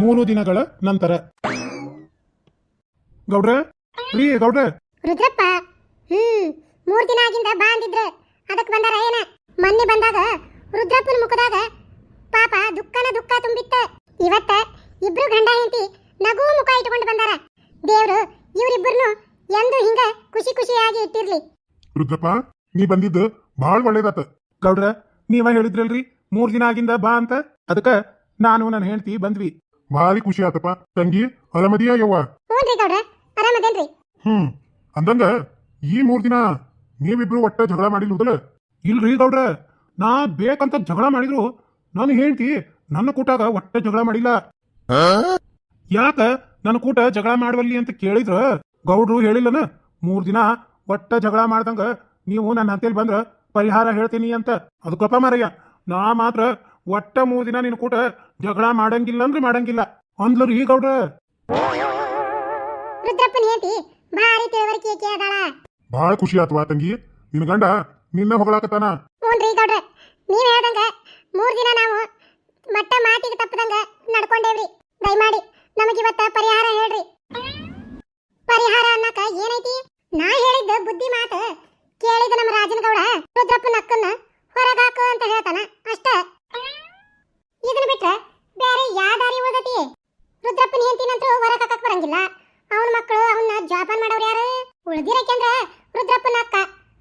ಮೂರು ದಿನಗಳ ನಂತರ. ಗೌಡ್ರ? ರೀ ಗೌಡ್ರ? ರುದ್ರಪ್ಪ ಹ್ಮ್ ಮೂರ್ ದಿನ ಆಗಿಂದ ಬಾ ಅಂದಿದ್ರ. ಅದಕ್ ಬಂದಾರ ಏನ? ಮೊನ್ನೆ ಬಂದಾಗ ರುದ್ರಪ್ಪನ ಮುಖದಾಗ ಪಾಪ ದುಃಖನ ದುಃಖ ತುಂಬಿತ್ತ. ಇವತ್ತ ಇಬ್ರು ಗಂಡ ಹೆಂಡತಿ ನಗು ಮುಖ ಇಟ್ಕೊಂಡು ಬಂದಾರ. ದೇವ್ರು ಇವ್ರಿಬ್ಬರನ್ನು ಎಂದು ಹಿಂಗ ಖುಷಿ ಖುಷಿಯಾಗಿ ಇಟ್ಟಿರ್ಲಿ. ರುದ್ರಪ್ಪ ನೀ ಬಂದಿದ್ದು ಭಾಳ ಒಳ್ಳೇದಾತ. ಗೌಡ್ರ ನೀವ ಹೇಳಿದ್ರಲ್ರಿ ಮೂರ್ ದಿನ ಆಗಿಂದ ಬಾ ಅಂತ. ಅದಕ್ಕ ನಾನು ನನ್ನ ಹೆಂಡತಿ ಬಂದ್ವಿ. ಭಾರಿ ಖುಷಿ ಆತಪ್ಪ. ತಂಗಿ ಅರಮದಿಯ ಯವ್ವ? ಹ್ಞೂನ್ರಿ ಗೌಡ್ರ ಆರಾಮದೇನ್ರಿ ಹ್ಮ್ ಅಂದಂಗ ಈ ಮೂರ್ ದಿನ ನೀವಿಬ್ರು ಒಟ್ಟ ಜಗಳ ಮಾಡಿಲ್ವುದಲ್ಲ ಇಲ್ರಿ ಗೌಡ್ರ ನಾ ಬೇಕಂತ ಜಗಳ ಮಾಡಿದ್ರು ನಾನು ಹೇಳ್ತಿ ನನ್ನ ಕೂಟಾಗ ಒಟ್ಟ ಜಗಳ ಮಾಡಿಲ್ಲ. ಯಾಕ ನನ್ನ ಕೂಟ ಜಗಳ ಮಾಡುವಲ್ಲಿ ಅಂತ ಕೇಳಿದ್ರ ಗೌಡ್ರು ಹೇಳಿಲ್ಲನ? ಮೂರ್ ದಿನ ಒಟ್ಟ ಜಗಳ ಮಾಡ್ದಂಗ ನೀವು ನನ್ನ ಹಂತೇಲಿ ಬಂದ್ರ ಪರಿಹಾರ ಹೇಳ್ತೀನಿ ಅಂತ. ಅದಕ್ಕಪ್ಪ ಮಾರಯ್ಯ ನಾ ಮಾತ್ರ ಒಟ್ಟ ಮೂರು ದಿನ ನಿನ್ನ ಕೂಟ ಜಗಳ ಮಾಡಂಗಿಲ್ಲ ಅಂದ್ರೆ ಮಾಡಂಗಿಲ್ಲ. ಅಂದ್ಲರಿ ಗೌಡ್ರ ರುದ್ರಪ್ಪನ ಹೆಂಡತಿ ಭಾರಿ ತಿಳುವಳಿಕೆ ಅದಾಳ? ಭಾಳ ಖುಷಿ ಆತ್ವಾ ತಂಗಿ. ನಿನ್ನ ಗಂಡ ನಿನ್ನ ಹೊಗಳಾಕತ್ತಾನ. ಹ್ಞೂನ್ರಿ ಗೌಡ್ರ ನೀವ್ ಹೇಳ್ದಂಗ ಮೂರ್ ದಿನ ನಾವು ಮಟ್ಟ ಮಾತಿಗೆ ತಪ್ಪದಂಗ ನಡ್ಕೊಂಡೇವ್ರಿ. ದಯಮಾಡಿ ನಮಗಿವತ್ತ ಪರಿಹಾರ ಹೇಳ್ರಿ. ಪರಿಹಾರ ಅನ್ನಕ ಏನೈತಿ? ನಾ ಹೇಳಿದ್ದ ಬುದ್ಧಿ ಮಾತ ಕೇಳಿದ ನಮ್ಮ ರಾಜನ ಗೌಡ ರುದ್ರಪ್ಪನ ಅಕ್ಕನ್ನ ಹೊರಗಾಕು ಅಂತ ಹೇಳ್ತಾನ. ಅಷ್ಟ. ಇದನ್ನ ಬಿಟ್ರೆ ಬೇರೆ ಯಾವ ದಾರಿ ಉಳ್ದತಿ ರುದ್ರಪ್ಪನ ಹೆಂಡತಿನಂತರೂ ಹೊರ ಹಾಕಕ್ ಬರಂಗಿಲ್ಲ. ಅವನ ಮಕ್ಕಳು ಅವನ್ನ ಜಾಪನ್ ಮಾಡೋರು ಯಾರು? ಉಳಿದಿರಕ್ಕೆಂದ್ರ ರುದ್ರಪ್ಪನ ಅಕ್ಕ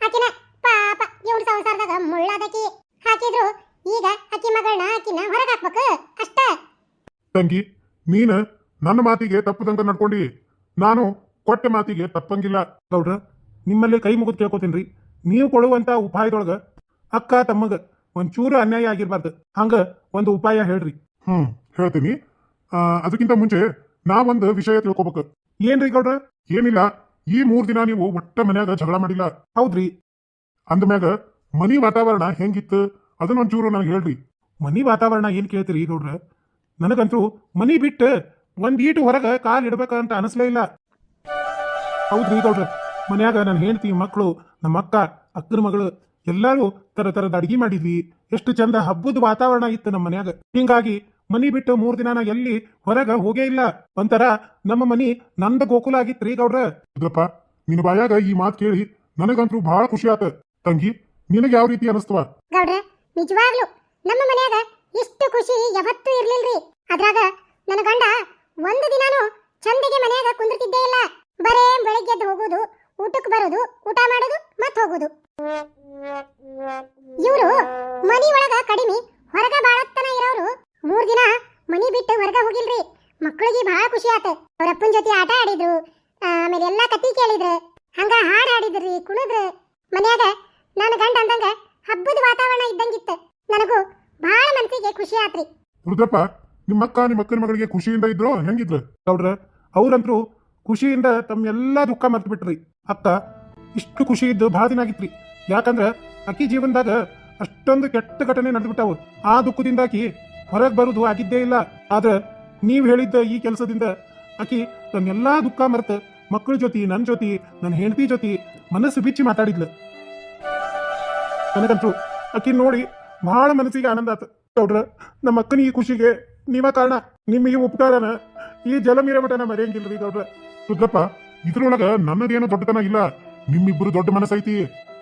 ಆಕಿನ ಪಾಪ ಇವನ್ ಸಂಸಾರದಾಗ ಮುಳ್ಳಾದಕಿ. ಹಾಕಿದ್ರು ಈಗ ಅಕ್ಕಿ ಮಗಳನ್ನ ಆಕಿನ ಹೊರಗೆ ಹಾಕಬೇಕು. ಅಷ್ಟ. ತಂಗಿ ನೀನ ನನ್ನ ಮಾತಿಗೆ ತಪ್ಪದಂಗ ನಡ್ಕೊಂಡಿ. ನಾನು ಕೊಟ್ಟ ಮಾತಿಗೆ ತಪ್ಪಂಗಿಲ್ಲ. ಗೌಡ್ರ ನಿಮ್ಮಲ್ಲಿ ಕೈ ಮುಗಿದು ರೀ. ನೀವು ಕೊಡುವಂತ ಉಪಾಯದೊಳಗ ಅಕ್ಕ ತಮ್ಮಗ ಒಂಚೂರು ಅನ್ಯಾಯ ಆಗಿರ್ಬಾರ್ದು. ಹಂಗ ಒಂದು ಉಪಾಯ ಹೇಳ್ರಿ. ಹ್ಮ್ ಹೇಳ್ತೀನಿ. ಅದಕ್ಕಿಂತ ಮುಂಚೆ ನಾ ಒಂದು ವಿಷಯ ತಿಳ್ಕೊಬೇಕು. ಏನ್ರಿ ಗೌಡ್ರ? ಏನಿಲ್ಲ ಈ ಮೂರ್ ದಿನ ನೀವು ಒಟ್ಟ ಮನ್ಯಾಗ ಜಗಳ ಮಾಡಿಲ್ಲ. ಹೌದ್ರಿ. ಅಂದ್ಮ್ಯಾಗ ಮನಿ ವಾತಾವರಣ ಹೆಂಗಿತ್ತು ಅದನ್ನ ಒಂಚೂರು ನನಗೆ ಹೇಳ್ರಿ. ಮನಿ ವಾತಾವರಣ ಏನ್ ಕೇಳ್ತೀರಿ ಗೌಡ್ರ? ನನಗಂತೂ ಮನಿ ಬಿಟ್ಟು ಒಂದ್ ಈಟು ಹೊರಗ ಕಾಲ್ ಇಡ್ಬೇಕಂತ ಅನಿಸ್ಲೇ ಇಲ್ಲ. ಹೌದ್ರಿ ಗೌಡ್ರ. ಮನ್ಯಾಗ ನನ್ನ ಹೆಂಡತಿ ಮಕ್ಕಳು ನಮ್ಮ ಅಕ್ಕ ಅಕ್ಕನ ಮಗಳು ಎಲ್ಲಾರು ತರ ತರದ ಅಡಿಗೆ ಮಾಡಿದ್ವಿ. ಎಷ್ಟು ಚಂದ ಹಬ್ಬದ ವಾತಾವರಣ ಇತ್ತು ನಮ್ಮ ಮನ್ಯಾಗ. ಹಿಂಗಾಗಿ ಮನಿ ಬಿಟ್ಟು ಮೂರ್ ದಿನ ನಾ ಎಲ್ಲಿ ಹೊರಗ ಹೋಗೇ ಇಲ್ಲ. ಒಂಥರ ನಮ್ಮ ಮನಿ ನಂದ ಗೋಕುಲ ಆಗಿತ್ರಿ ಗೌಡ್ರ. ಇದ್ರಪ್ಪ ನಿನ್ನ ಬಾಯಾಗ ಈ ಮಾತು ಕೇಳಿ ನನಗಂತೂ ಬಹಳ ಖುಷಿ ಆತ. ತಂಗಿ ನಿನಗೆ ಯಾವ ರೀತಿ ಅನಿಸ್ತವ ಗೌಡ್ರ ನಿಜವಾಗ್ಲು ನಮ್ಮ ಮನ್ಯಾಗ ಇಷ್ಟು ಖುಷಿ ಯಾವತ್ತೂ ಇರ್ಲಿಲ್ರಿ. ಅದ್ರಾಗ ನನ್ನ ಗಂಡ ಒಂದು ದಿನಾನು ಚಂದಿಗೆ ಮನ್ಯಾಗ ಕುಂದಿರ್ತಿದ್ದೇ ಇಲ್ಲ. ಬರೇ ಬೆಳಗ್ಗೆ ಎದ್ದು ಹೋಗೋದು ಊಟಕ್ಕೆ ಬರೋದು ಊಟ ಮಾಡೋದು ಮತ್ತೆ ಹೋಗೋದು. ಆತ ಅವ್ರ ಅಪ್ಪನ ಜೊತೆ ಆಟ ಆಡಿದ್ರು. ಆಮೇಲೆ ಎಲ್ಲ ಕತಿ ಕೇಳಿದ್ರು. ಹಂಗ ಹಾಡ್ ಆಡಿದ್ರಿ ಕುಣಿದ್ರು. ಮನ್ಯಾಗ ನನ್ನ ಗಂಡ ಅಂದಂಗ ಹಬ್ಬದ ವಾತಾವರಣ ಇದ್ದಂಗಿತ್ತು. ನನಗೂ ಬಹಳ ಮನಸ್ಸಿಗೆ ಖುಷಿ ಆತ್ರಿ. ರುದ್ರಪ್ಪ ನಿಮ್ಮ ಅಕ್ಕ ನಿಮ್ಮ ಅಕ್ಕನ ಮಗಳಿಗೆ ಖುಷಿಯಿಂದ ಇದ್ರು ಹೆಂಗಿದ್ರು? ಗೌಡ್ರ ಅವ್ರಂತ್ರು ಖುಷಿಯಿಂದ ತಮ್ಮೆಲ್ಲಾ ದುಃಖ ಮರ್ತು ಬಿಟ್ರಿ ಅಕ್ಕ, ಇಷ್ಟು ಖುಷಿ ಇದ್ದು ಬಹಳ ದಿನ ಆಗಿತ್ರಿ. ಯಾಕಂದ್ರ ಅಕ್ಕಿ ಜೀವನದಾಗ ಅಷ್ಟೊಂದು ಕೆಟ್ಟ ಘಟನೆ ನಡೆದ್ಬಿಟ್ಟಾವು. ಆ ದುಃಖದಿಂದ ಆಕಿ ಹೊರಗೆ ಬರುದು ಆಗಿದ್ದೇ ಇಲ್ಲ. ಆದ್ರೆ ನೀವು ಹೇಳಿದ್ದ ಈ ಕೆಲಸದಿಂದ ಆಕಿ ತನ್ನೆಲ್ಲಾ ದುಃಖ ಮರೆತ ಮಕ್ಕಳ ಜೊತೆ ನನ್ನ ಜೊತೆ ನನ್ನ ಹೆಂಡತಿ ಜೊತೆ ಮನಸ್ಸು ಬಿಚ್ಚಿ ಮಾತಾಡಿದ್ಲು. ನನಗಂತೂ ಆಕಿ ನೋಡಿ ಬಹಳ ಮನಸ್ಸಿಗೆ ಆನಂದ ಆತ. ಗೌಡ್ರ ನಮ್ಮ ಅಕ್ಕನ ಈ ಖುಷಿಗೆ ನೀವ ಕಾರಣ ನಿಮ್ಮ ಈ ಉಪಕಾರನ ಈ ಜಲಮೀರಮಠನ ಮರೆಯಂಗಿಲ್ರಿ ಗೌಡ್ರ. ರುದ್ರಪ್ಪ ಇದ್ರೊಳಗ ನನ್ನದೇನು ದೊಡ್ಡತನ ಇಲ್ಲ. ನಿಮ್ಮಿಬ್ರು ದೊಡ್ಡ ಮನಸ್ಸೈತಿ.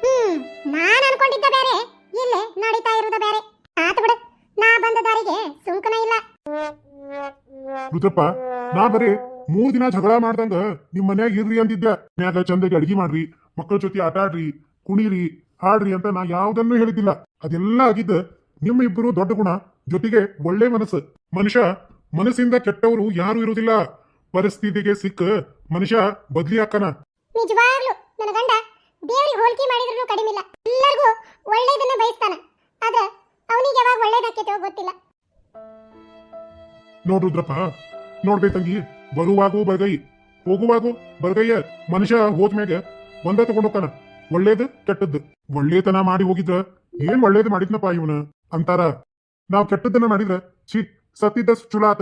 ಹ್ಮ್ ನಾನ್ ಅನ್ಕೊಂಡಿದ್ದ ಬೇರೆ. ಇಲ್ಲೇ ನಡೀತಾ ಇರೋದ ಬೇರೆ. ಆತ ಬಿಡು ನಾ ಬಂದ ದಾರಿಗೆ ಸುಂಕನ ಇಲ್ಲ. ರುದ್ರಪ್ಪ ನಾ ಬರೀ ಮೂರ್ ದಿನ ಜಗಳ ಮಾಡ್ದಂಗ ನಿಮ್ ಮನ್ಯಾಗ ಇರ್ರಿ ಅಂದಿದ್ದೆ. ಮ್ಯಾಗ ಚಂದಗೆ ಅಡಿಗೆ ಮಾಡ್ರಿ ಮಕ್ಕಳ ಜೊತೆ ಆಟ ಆಡ್ರಿ ಕುಣಿರಿ ಹಾಡ್ರಿ ಅಂತ ನಾ ಯಾವ್ದನ್ನೂ ಹೇಳಿದ್ದಿಲ್ಲ. ಅದೆಲ್ಲ ಆಗಿದ್ದ ನಿಮ್ಮ ಇಬ್ಬರು ದೊಡ್ಡ ಗುಣ ಜೊತೆಗೆ ಒಳ್ಳೆ ಮನಸ್ಸು. ಮನುಷ್ಯ ಮನಸ್ಸಿಂದ ಕೆಟ್ಟವರು ಯಾರು ಇರುವುದಿಲ್ಲ. ಪರಿಸ್ಥಿತಿಗೆ ಸಿಕ್ಕ ಮನುಷ್ಯ ಬದ್ಲಿ ಹಾಕನ ನಿಜವಾಗ್ಲು ನನ್ನ ಗಂಡ ದೇವರಿಗೆ ಹೋಲಿಕೆ ಮಾಡಿದ್ರು ಕಡಿಮೆ ಇಲ್ಲ. ಎಲ್ಲರಿಗೂ ಒಳ್ಳೇದನ್ನ ಬಯಸ್ತಾನ. ಆದ್ರೆ ಅವನಿಗೆ ಯಾವಾಗ ಒಳ್ಳೇದಾಕೈತೋ ಗೊತ್ತಿಲ್ಲ. ನೋಡ್ರುದ್ರಪ್ಪ ನೋಡ್ಬೇ ತಂಗಿ. ಬರುವಾಗೂ ಬರ್ಗೈ. ಹೋಗುವಾಗೂ ಬರ್ಗಯ್ಯ ಮನುಷ್ಯ ಹೋದ್ಮ್ಯಾಗ ಒಂದ ತಗೊಂಡೋಗ್ತಾನ ಒಳ್ಳೇದು ಕೆಟ್ಟದ್ದು. ಒಳ್ಳೇತನ ಮಾಡಿ ಹೋಗಿದ್ರ ಏನ್ ಒಳ್ಳೇದು ಮಾಡಿದ್ನಪ್ಪ ಇವನ? ಅಂತಾರ. ನಾವ್ ಕೆಟ್ಟದ್ದನ್ನ ಮಾಡಿದ್ರ ಛೀ, ಸತ್ತಿದ್ದ ಚುಲಾತ.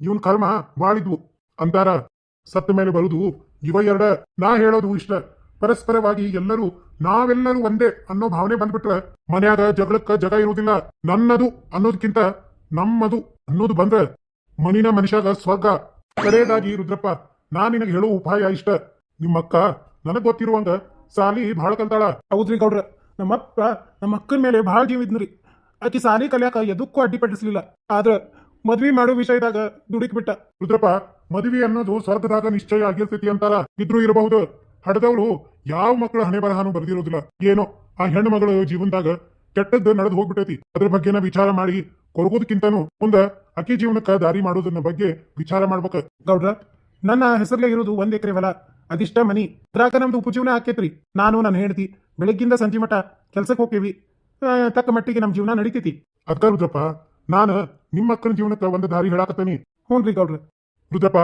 ಇವನ್ ಕರ್ಮ ಬಾಳಿದ್ವು. ಅಂತಾರ. ಸತ್ತ ಮೇಲೆ ಬರುದು ಇವ ಎರಡ ನಾ ಹೇಳೋದು ಇಷ್ಟ. ಪರಸ್ಪರವಾಗಿ ಎಲ್ಲರೂ ನಾವೆಲ್ಲರೂ ಒಂದೇ ಅನ್ನೋ ಭಾವನೆ ಬಂದ್ಬಿಟ್ರ ಮನ್ಯಾಗ ಜಗಳಕ್ಕ ಜಗ ಇರುವುದಿಲ್ಲ ನನ್ನದು ಅನ್ನೋದಕ್ಕಿಂತ ನಮ್ಮದು ಅನ್ನೋದು ಬಂದ್ರ ಮನಿನ ಮನುಷ್ಯಾಗ ಸ್ವರ್ಗ. ಕಡೆಯದಾಗಿ ರುದ್ರಪ್ಪ ನಾ ನಿನಗೆ ಹೇಳೋ ಉಪಾಯ ಇಷ್ಟ. ನಿಮ್ಮಕ್ಕ ನನಗ್ ಗೊತ್ತಿರುವಂಗ ಸಾಲಿ ಭಾಳ ಕಲ್ತಾಳ. ಹೌದ್ರಿ ಗೌಡ್ರ ನಮ್ಮಪ್ಪ ನಮ್ಮ ಅಕ್ಕನ ಮೇಲೆ ಭಾಳ ಜೀವ ಇದ್ನ್ರಿ ಆಕಿ ಸಾಲಿ ಕಲಿಯಾಕ ಎದಕ್ಕೂ ಅಡ್ಡಿಪಡಿಸ್ಲಿಲ್ಲ. ಆದ್ರ ಮದ್ವಿ ಮಾಡೋ ವಿಷಯದಾಗ ದುಡುಕ್ ಬಿಟ್ಟ ರುದ್ರಪ್ಪ ಮದ್ವಿ ಅನ್ನೋದು ಸ್ವರ್ಗದಾಗ ನಿಶ್ಚಯ ಆಗಿರ್ತೈತಿ ಅಂತಾರ. ಇದ್ರೂ ಇರಬಹುದು. ಹಡದವ್ರು ಯಾವ ಮಕ್ಕಳ ಹಣೆ ಬರಹಾನು ಬರ್ದಿರೋದಿಲ್ಲ. ಏನೋ ಆ ಹೆಣ್ಣು ಮಗಳ ಜೀವನದಾಗ ಕೆಟ್ಟದ್ದು ನಡೆದು ಹೋಗ್ಬಿಟ್ಟೈತಿ. ಅದ್ರ ಬಗ್ಗೆನ ವಿಚಾರ ಮಾಡಿ ಕೊರಗೋದಕ್ಕಿಂತನೂ ಮುಂದ ಅಕ್ಕಿ ಜೀವನಕ್ಕ ದಾರಿ ಮಾಡೋದನ್ನ ಬಗ್ಗೆ ವಿಚಾರ ಮಾಡ್ಬೇಕ. ಗೌಡ್ರ ನನ್ನ ಹೆಸರ್ಲೆ ಇರೋದು ಒಂದ್ ಎಕರೆ ಹೊಲ ಅದಿಷ್ಟ ಮನಿ. ಅದ್ರಾಗ ನಮ್ದು ಉಪಜೀವನ ಆಕೇತ್ರಿ ನಾನು ನನ್ನ ಹೆಂಡತಿ ಬೆಳಗ್ಗಿಂದ ಸಂಜೆ ಮಠ ಕೆಲ್ಸಕ್ಕೆ ಹೋಗ್ತೀವಿ. ತಕ್ಕ ಮಟ್ಟಿಗೆ ನಮ್ಮ ಜೀವನ ನಡೀತೈತಿ. ಅದ್ಕ ರುದ್ರಪ್ಪ ನಾನು ನಿಮ್ಮ ಅಕ್ಕನ ಜೀವನಕ್ಕ ಒಂದು ದಾರಿ ಹೇಳಾಕತ್ತೇನಿ. ಹ್ಞೂನ್ರಿ ಗೌಡ್ರ. ರುದ್ರಪ್ಪ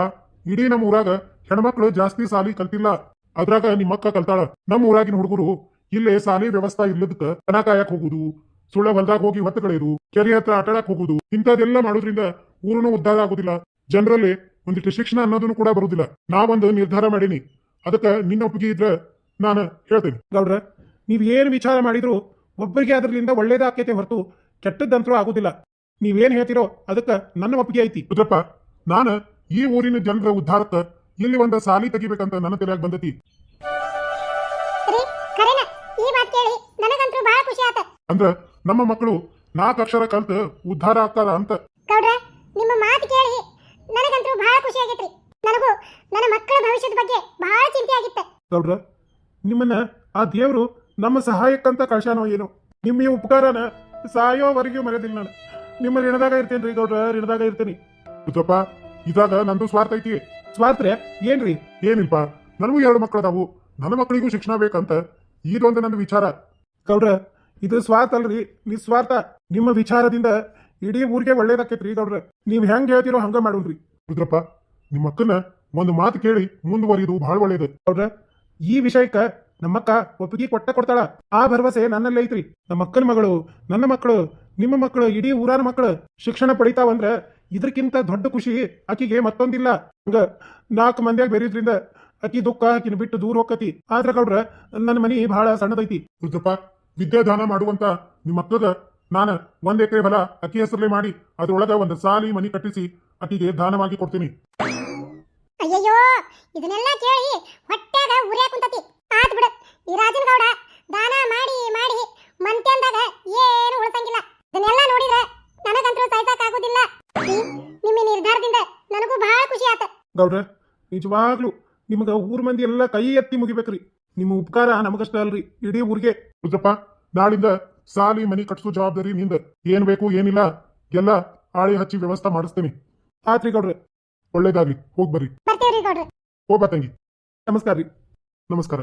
ಇಡೀ ನಮ್ಮ ಊರಾಗ ಹೆಣ್ಮಕ್ಳು ಜಾಸ್ತಿ ಸಾಲಿ ಕಲ್ತಿಲ್ಲ. ಅದ್ರಾಗ ನಿಮ್ಮಕ್ಕ ಕಲ್ತಾಳ. ನಮ್ಮ ಊರಾಗಿನ ಹುಡುಗರು ಇಲ್ಲೇ ಸಾಲಿ ವ್ಯವಸ್ಥಾ ಇಲ್ಲದಕ್ಕ ದನ ಕಾಯಕ್ ಹೋಗುದು? ಸುಳ್ಳ ಹೊಲ್ದಾಗ ಹೋಗಿ ಹೊತ್ತು ಕಳೆಯೋದು ಕೆರೆ ಹತ್ರ ಆಟಾಡಕ್ ಹೋಗುದು ಇಂಥದೆಲ್ಲ ಮಾಡೋದ್ರಿಂದ ಊರನ್ನು ಉದ್ದಾರ ಆಗುದಿಲ್ಲ. ಜನರಲ್ಲಿ ಒಂದಿಷ್ಟು ಶಿಕ್ಷಣ ಅನ್ನೋದನ್ನು ಕೂಡ ಬರುದಿಲ್ಲ. ನಾವೊಂದು ನಿರ್ಧಾರ ಮಾಡೀನಿ. ಅದಕ್ಕೆ ನಿನ್ನ ಒಪ್ಪಿಗೆ ಇದ್ರ ನಾನು ಹೇಳ್ತೇನೆ. ಗೌಡ್ರ ನೀವ್ ಏನ್ ವಿಚಾರ ಮಾಡಿದ್ರು ಒಬ್ಬರಿಗೆ ಅದರಿಂದ ಒಳ್ಳೇದಾಕೈತೆ ಹೊರತು ಕೆಟ್ಟದ್ದಂತರೂ ಆಗುದಿಲ್ಲ. ನೀವೇನ್ ಹೇಳ್ತಿರೋ ಅದಕ್ಕ ನನ್ನ ಒಪ್ಪಿಗೆ ಐತಿ. ರುದ್ರಪ್ಪ ನಾನು ಈ ಊರಿನ ಜನರ ಉದ್ಧಾರಕ್ಕ ಇಲ್ಲಿ ಒಂದು ಸಾಲಿ ತೆಗಿಬೇಕಂತ ನನ್ನ ತಲೆಯಾಗ ಬಂದತಿ. ಬಹಳ ಖುಷಿ ಆತ. ಅಂದ್ರ ನಮ್ಮ ಮಕ್ಕಳು ನಾಲ್ಕು ಅಕ್ಷರ ಕಲ್ತ ಉದ್ಧಾರ ಆಗ್ತಾರ ಅಂತ. ಗೌಡ್ರ ನಿಮ್ಮ ಮಾತು ಕೇಳಿ ನನಗಂತೂ ಬಹಳ ಖುಷಿ ಆಗೈತ್ರಿ. ನನಗೂ ನನ್ನ ಮಕ್ಕಳ ಭವಿಷ್ಯದ ಬಗ್ಗೆ ಬಹಳ ಚಿಂತೆ ಆಗಿತ್ತ. ಗೌಡ್ರ ನಿಮ್ಮನ್ನ ಆ ದೇವರು ನಮ್ಮ ಸಹಾಯಕ್ಕಂತ ಕಳ್ಸ್ಯಾನೋ ಏನೋ? ನಿಮ್ಮ ಈ ಉಪಕಾರನ ಸಾಯೋವರೆಗೂ ಮರೆಯೋದಿಲ್ಲ ನಾನು. ನಿಮ್ಮ ಋಣದಾಗ ಇರ್ತೇನ್ರಿ ಗೌಡ್ರ ಋಣದಾಗ ಇರ್ತೇನೆ. ರುದ್ರಪ್ಪ ಇದಾಗ ನಂದು ಸ್ವಾರ್ಥ ಐತಿ. ಸ್ವಾರ್ಥ ಏನ್ರಿ? ಏನಿಲ್ಪ? ನನಗೂ ಎರಡು ಮಕ್ಕಳದಾವು. ನನ್ನ ಮಕ್ಕಳಿಗೂ ಶಿಕ್ಷಣ ಬೇಕಂತ. ಇದೊಂದು ನನ್ನ ವಿಚಾರ. ಗೌಡ್ರ ಇದು ಸ್ವಾರ್ಥ ಅಲ್ರಿ ನಿಸ್ವಾರ್ಥ. ನಿಮ್ಮ ವಿಚಾರದಿಂದ ಇಡೀ ಊರಿಗೆ ಒಳ್ಳೇದಾಕೈತ್ರಿ ಗೌಡ್ರ. ನೀವ್ ಹೆಂಗ್ ಹೇಳ್ತಿರೋ ಹಂಗ ಮಾಡೋಣ್ರಿ. ರುದ್ರಪ್ಪ ನಿಮ್ಮ ಅಕ್ಕನ ಒಂದು ಮಾತು ಕೇಳಿ ಮುಂದುವರಿದು ಬಹಳ ಒಳ್ಳೇದು. ಗೌಡ್ರ ಈ ವಿಷಯಕ್ಕ ನಮ್ಮಕ್ಕ ಒಪ್ಪಿಗೆ ಕೊಟ್ಟ ಕೊಡ್ತಾಳ. ಆ ಭರವಸೆ ನನ್ನಲ್ಲೇ ಐತ್ರಿ. ನಮ್ಮ ಅಕ್ಕನ ಮಗಳು ನನ್ನ ಮಕ್ಕಳು ನಿಮ್ಮ ಮಕ್ಕಳು ಇಡೀ ಊರಾನ ಮಕ್ಕಳು ಶಿಕ್ಷಣ ಪಡಿತಾವಂದ್ರ ಇದಕ್ಕಿಂತ ದೊಡ್ಡ ಖುಷಿ ಆಕಿಗೆ ಮತ್ತೊಂದಿಲ್ಲ. ಹಂಗ ನಾಲ್ಕು ಮಂದಿಯಾಗ ಬೆರೀದ್ರಿಂದ ಅಕ್ಕಿ ದುಃಖ ಆಕಿನ ಬಿಟ್ಟು ದೂರ ಹೋಗತಿ ಆದ್ರ ಗೌಡ್ರ ನನ್ನ ಮನಿ ಬಹಳ ಸಣ್ಣದೈತಿ. ರುದ್ರಪ್ಪ ವಿದ್ಯಾದಾನ ಮಾಡುವಂತ ನಿಮ್ಮ ಹತ್ರದ ನಾನು ಒಂದ್ ಎಕರೆ ಹೊಲ ಅಕ್ಕಿ ಹೆಸರಲ್ಲೇ ಮಾಡಿ ಅದ್ರೊಳಗ ಒಂದು ಸಾಲಿ ಮನಿ ಕಟ್ಟಿಸಿ ಅಕ್ಕಿಗೆ ದಾನವಾಗಿ ಕೊಡ್ತೀನಿ. ಅಯ್ಯಯ್ಯೋ ಇದನ್ನೆಲ್ಲ ಕೇಳಿ ಹೊಟ್ಟೆಗ ಉರಿಯ ಕುಂತತಿ. ಆತ್ ಬಿಡು ಈ ರಾಜನ್ ಗೌಡ ದಾನ ಮಾಡಿ ಮಾಡಿ ಮಂತ್ಯಂದಾಗ ಏನು ಉಳಿಸಂಗಿಲ್ಲ. ಇದನ್ನೆಲ್ಲ ನೋಡಿದ್ರೆ ನನಗಂತೂ ಸಹಿಸಕ್ ಆಗುದಿಲ್ಲ. ನಿಮ್ಮ ನಿರ್ಧಾರದಿಂದ ನನಗೂ ಬಹಳ ಖುಷಿ ಆತ. ಗೌಡ್ರ ನಿಜವಾಗ್ಲೂ ನಿಮಗ ಊರ್ ಮಂದಿ ಎಲ್ಲ ಕೈ ಎತ್ತಿ ಮುಗಿಬೇಕ್ರಿ. ನಿಮ್ಮ ಉಪಕಾರ ನಮಗಷ್ಟ ಅಲ್ರಿ ಇಡೀ ಊರಿಗೆ. ರುದ್ರಪ್ಪ ನಾಳಿಂದ ಸಾಲಿ ಮನಿ ಕಟ್ಸೋ ಜವಾಬ್ದಾರಿ ನಿಂದ. ಏನ್ ಬೇಕು ಏನಿಲ್ಲ ಎಲ್ಲ ಆಳಿ ಹಚ್ಚಿ ವ್ಯವಸ್ಥೆ ಮಾಡಿಸ್ತೇನೆ. ಆತ್ರಿ ಗೌಡ್ರೆ ಒಳ್ಳೇದಾಗ್ಲಿ. ಹೋಗ್ ಬರ್ರಿ. ಹೋಗ್ಬಾ ತಂಗಿ. ನಮಸ್ಕಾರ ರೀ. ನಮಸ್ಕಾರ.